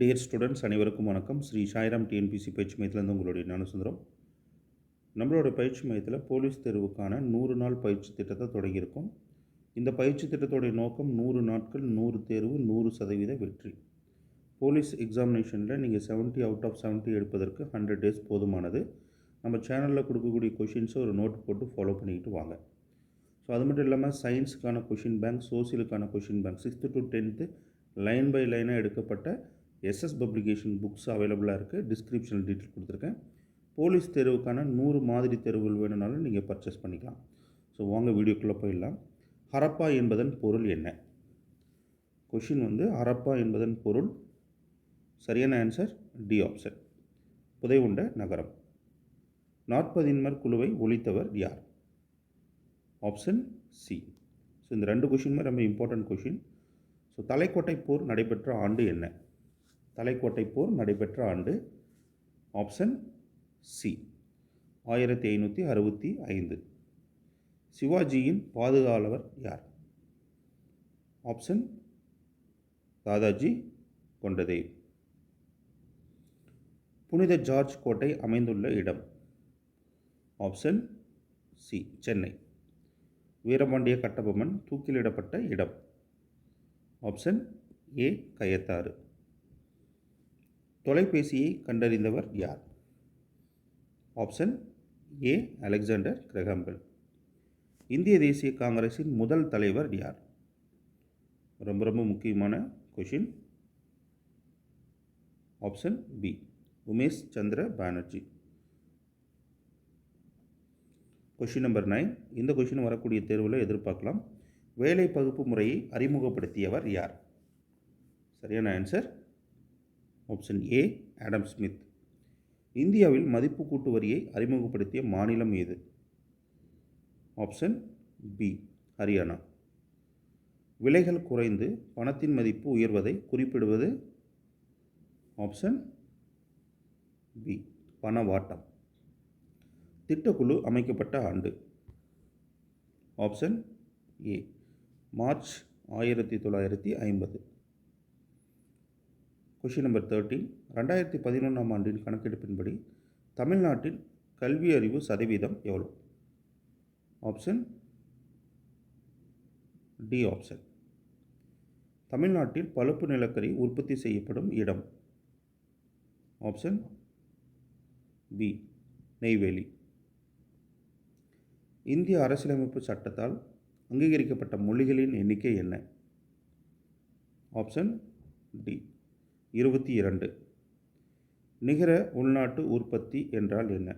Dear students அனைவருக்கும் வணக்கம். Sri Sairam TNPSC பயிற்சி மையத்திலேருந்து உங்களுடைய ஞானசுந்தரம் நம்மளோட பயிற்சி மையத்தில் போலீஸ் தேர்வுக்கான நூறு நாள் பயிற்சி திட்டத்தை தொடங்கியிருக்கோம். இந்த பயிற்சி திட்டத்தோடைய நோக்கம் நூறு நாட்கள் நூறு தேர்வு நூறு சதவீத வெற்றி. போலீஸ் எக்ஸாமினேஷனில் நீங்கள் 70 அவுட் ஆஃப் 70 எடுப்பதற்கு ஹண்ட்ரட் டேஸ் போதுமானது. நம்ம சேனலில் கொடுக்கக்கூடிய கொஷின்ஸை ஒரு நோட் போட்டு ஃபாலோ பண்ணிக்கிட்டு வாங்க. ஸோ அது மட்டும் இல்லாமல் சயின்ஸுக்கான question bank சோசியலுக்கான question bank sixth to tenth line by லைனாக எடுக்கப்பட்ட எஸ்எஸ் பப்ளிகேஷன் புக்ஸ் அவைலபிளாக இருக்குது. டிஸ்கிரிப்ஷனில் டீட்டெயில் கொடுத்துருக்கேன். போலீஸ் தேர்வுக்கான நூறு மாதிரி தேர்வுகள் வேணும்னாலும் நீங்கள் பர்ச்சேஸ் பண்ணிக்கலாம். ஸோ வாங்க வீடியோக்குள்ளே போயிடலாம். ஹரப்பா என்பதன் பொருள் என்ன? கொஷின் வந்து ஹரப்பா என்பதன் பொருள் சரியான ஆன்சர் டி ஆப்ஷன் புதைவுண்ட நகரம். நாற்பதின்மர் குழுவை ஒழித்தவர் யார்? ஆப்ஷன் சி ஸோ இந்த ரெண்டு கொஷினுமே ரொம்ப இம்பார்ட்டன்ட் கொஷின் ஸோ தலைக்கோட்டை போர் நடைபெற்ற ஆண்டு என்ன? தலைக்கோட்டை போர் நடைபெற்ற ஆண்டு ஆப்ஷன் சி. ஆயிரத்தி ஐநூற்றி அறுபத்தி ஐந்து. சிவாஜியின் பாதுகாவலர் யார்? ஆப்ஷன் தாதாஜி கொண்டதேவ் புனித ஜார்ஜ் கோட்டை அமைந்துள்ள இடம். Option C Chennai. Veerapandiya Kattabomman தூக்கிலிடப்பட்ட இடம். Option A Kayathar. தொலைபேசியை கண்டறிந்தவர் யார்? Option A Alexander Graham Bell. இந்திய தேசிய காங்கிரஸின் முதல் தலைவர் யார்? ரொம்ப ரொம்ப முக்கியமான question option B Umesh Chandra Banerjee. Question number nine. இந்த கொஷின் வரக்கூடிய தேர்வில் எதிர்பார்க்கலாம். வேலை பகுப்பு முறையை அறிமுகப்படுத்தியவர் யார்? சரியான answer option A Adam Smith. இந்தியாவில் மதிப்பு கூட்டு வரியை அறிமுகப்படுத்திய மாநிலம் எது? Option B Haryana. விலைகள் குறைந்து பணத்தின் மதிப்பு உயர்வதை குறிப்பிடுவது? ஆப்ஷன் பி பணவாட்டம். திட்டக்குழு அமைக்கப்பட்ட ஆண்டு. ஆப்ஷன் ஏ மார்ச் ஆயிரத்தி தொள்ளாயிரத்தி ஐம்பது. கொஷின் நம்பர் தேர்ட்டீன் ரெண்டாயிரத்தி பதினொன்றாம் ஆண்டின் கணக்கெடுப்பின்படி தமிழ்நாட்டின் கல்வி அறிவு சதவீதம் எவ்வளோ ஆப்ஷன் டி ஆப்ஷன் தமிழ்நாட்டில் பழுப்பு நிலக்கரி உற்பத்தி செய்யப்படும் இடம். Option B Neyveli. இந்திய அரசியலமைப்பு சட்டத்தால் அங்கீகரிக்கப்பட்ட மொழிகளின் எண்ணிக்கை என்ன? ஆப்ஷன் டி இருபத்தி இரண்டு. நிகர உள்நாட்டு உற்பத்தி என்றால் என்ன?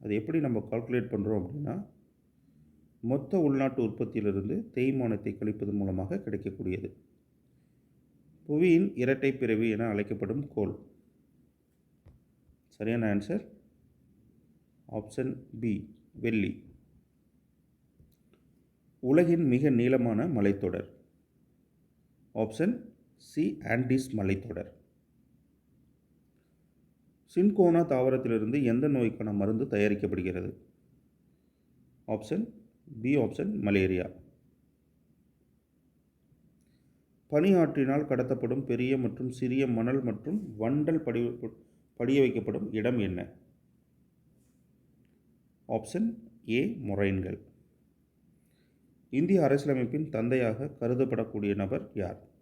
அது எப்படி நம்ம கால்குலேட் பண்ணுறோம் அப்படின்னா மொத்த உள்நாட்டு உற்பத்தியிலிருந்து தேய்மானத்தை கழிப்பதன் மூலமாக கிடைக்கக்கூடியது. புவியின் இரட்டை பிறவி என அழைக்கப்படும் கோல் சரியான ஆன்சர் ஆப்ஷன் பி வெள்ளி. உலகின் மிக நீளமான மலைத்தொடர். Option C. ஆண்டிஸ் மலைத்தொடர். சின்கோனா தாவரத்திலிருந்து எந்த நோய்க்கான மருந்து தயாரிக்கப்படுகிறது? Option B. Option malaria. பனியாற்றினால் கடத்தப்படும் பெரிய மற்றும் சிறிய மணல் மற்றும் வண்டல் படி படிய வைக்கப்படும் இடம் என்ன? Option A. மொரைன்கள். இந்திய அரசியலமைப்பின் தந்தையாக கருதப்படக்கூடிய நபர் யார்?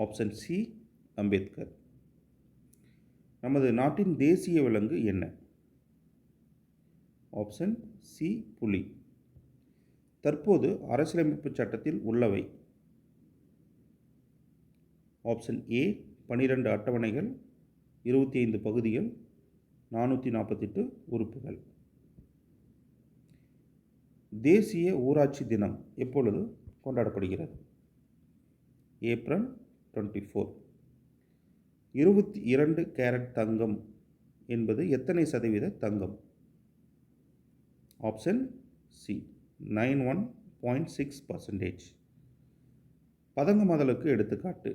ஆப்ஷன் சி அம்பேத்கர் நமது நாட்டின் தேசிய விலங்கு என்ன? ஆப்ஷன் சி புலி. தற்போது அரசியலமைப்பு சட்டத்தில் உள்ளவை. ஆப்ஷன் ஏ பனிரெண்டு அட்டவணைகள் இருபத்தி ஐந்து பகுதிகள் நானூற்றி நாற்பத்தெட்டு உறுப்புகள். தேசிய ஊராட்சி தினம் எப்பொழுது கொண்டாடப்படுகிறது? ஏப்ரல் டுவெண்ட்டி ஃபோர் இருபத்தி இரண்டு கேரட் தங்கம் என்பது எத்தனை சதவீத தங்கம்? Option C nine one point six percentage பதங்க மதலுக்கு எடுத்துக்காட்டு.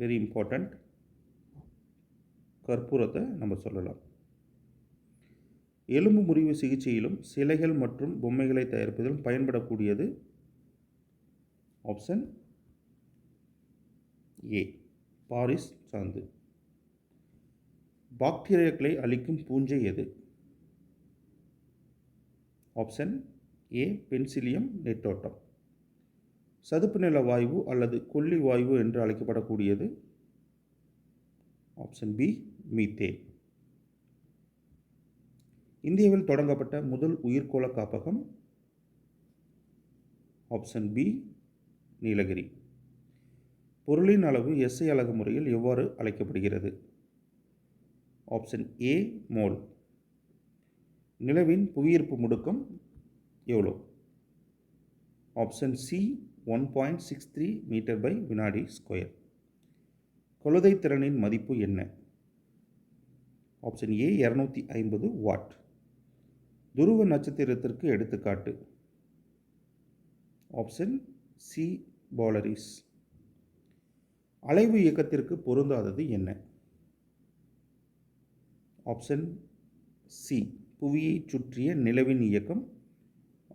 வெரி இம்பார்ட்டண்ட் கற்பூரத்தை நம்ம சொல்லலாம். எலும்பு முறிவு சிகிச்சையிலும் சிலைகள் மற்றும் பொம்மைகளை தயாரிப்பதிலும் பயன்படக்கூடியது. Option A. பாரிஸ் சாந்து பாக்டீரியாக்களை அழிக்கும் பூஞ்சை எது? Option A. Penicillium notatum. சதுப்பு நில வாயு அல்லது கொல்லி வாயு என்று அழைக்கப்படக்கூடியது. Option B. மீத்தேன். இந்தியாவில் தொடங்கப்பட்ட முதல் உயிர்கோள காப்பகம் ஆப்ஷன் பி. நீலகிரி. பொருளின் அளவு எஸ்ஐ அலகு முறையில் எவ்வாறு அழைக்கப்படுகிறது? ஆப்ஷன் ஏ மோல் நிலவின் புவியீர்ப்பு முடுக்கம் எவ்வளோ option C one point six three metre by வினாடி ஸ்கொயர் கொழுதை திறனின் மதிப்பு என்ன? ஆப்ஷன் ஏ இரநூத்தி ஐம்பது வாட் துருவ நட்சத்திரத்திற்கு எடுத்துக்காட்டு. ஆப்ஷன் சி பாலரிஸ் அலைவு இயக்கத்திற்கு பொருந்தாதது என்ன? ஆப்ஷன் சி புவியை சுற்றிய நிலவின் இயக்கம்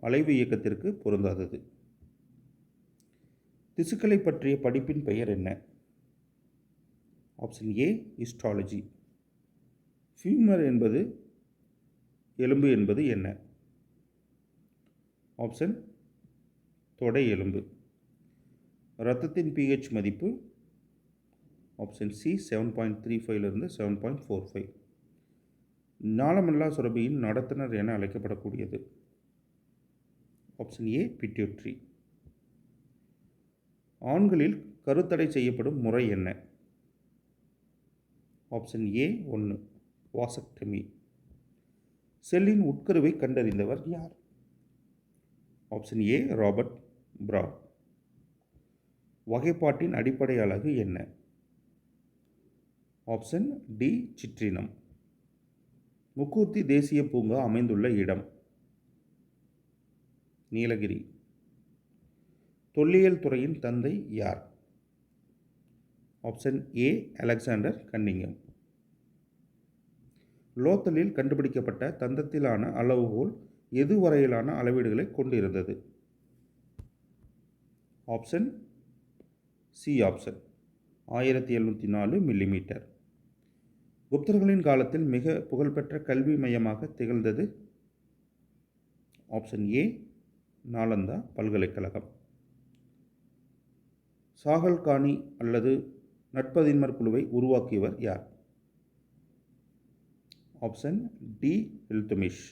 அலைவு இயக்கத்திற்கு பொருந்தாதது. திசுக்களை பற்றிய படிப்பின் பெயர் என்ன? ஆப்ஷன் ஏ ஹிஸ்டாலஜி ஃபியூமர் என்பது எலும்பு என்பது என்ன? ஆப்ஷன் தொடை எலும்பு. இரத்தத்தின் பிஹெச் மதிப்பு option C seven point three ஃபைவ்லேருந்து செவன் பாயிண்ட் ஃபோர் ஃபைவ். நாளமல்லா சுரபியின் நடத்துனர் என அழைக்கப்படக்கூடியது. ஆப்ஷன் ஏ பிட்யூட்ரி ஆண்களில் கருத்தடை செய்யப்படும் முறை என்ன? ஆப்ஷன் ஏ ஒன்று வாசக்டமி. செல்லின் உட்கருவை கண்டறிந்தவர் யார்? ஆப்ஷன் ஏ ராபர்ட் பிராட் வகைப்பாட்டின் அடிப்படை அலகு என்ன? Option D சிற்றினம். முக்கூர்த்தி தேசிய பூங்கா அமைந்துள்ள இடம். நீலகிரி. தொல்லியல் துறையின் தந்தை யார்? Option A Alexander கன்னிங்கம். லோத்தலில் கண்டுபிடிக்கப்பட்ட தந்தத்திலான அளவுகோல் எதுவரையிலான அளவீடுகளை கொண்டிருந்தது? Option C option. ஆயிரத்தி எழுநூற்றி நாலு மில்லிமீட்டர். குப்தர்களின் காலத்தில் மிக புகழ்பெற்ற கல்வி மையமாக திகழ்ந்தது ஆப்ஷன் ஏ நாலந்தா பல்கலைக்கழகம். சாகல்கானி அல்லது நட்பதின்மர் குழுவை உருவாக்கியவர் யார்? Option D Iltutmish.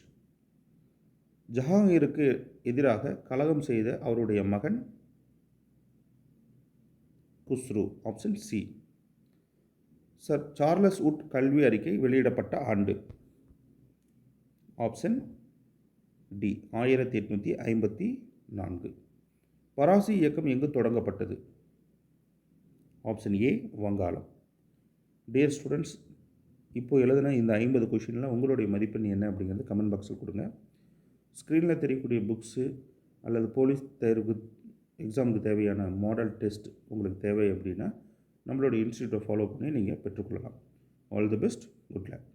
ஜஹாங்கீருக்கு எதிராக கலகம் செய்த அவருடைய மகன் Khusrau. Option C Sir Charles Wood கல்வி அறிக்கை வெளியிடப்பட்ட ஆண்டு. ஆப்ஷன் டி ஆயிரத்தி எட்நூற்றி ஐம்பத்தி நான்கு. பராசி இயக்கம் எங்கு தொடங்கப்பட்டது? ஆப்ஷன் ஏ வங்காளம். டியர் ஸ்டூடெண்ட்ஸ் இப்போது எழுதின இந்த ஐம்பது கொஷினில் உங்களுடைய மதிப்பெண் என்ன அப்படிங்கிறது கமெண்ட் பாக்ஸில் கொடுங்க. ஸ்க்ரீனில் தெரியக்கூடிய புக்ஸு அல்லது போலீஸ் தேர்வுக்கு எக்ஸாமுக்கு தேவையான மாடல் டெஸ்ட் உங்களுக்கு தேவை அப்படின்னா நம்மளோட இன்ஸ்டியூட்டை ஃபாலோ பண்ணி நீங்கள் பெற்றுக்கொள்ளலாம். All the best good luck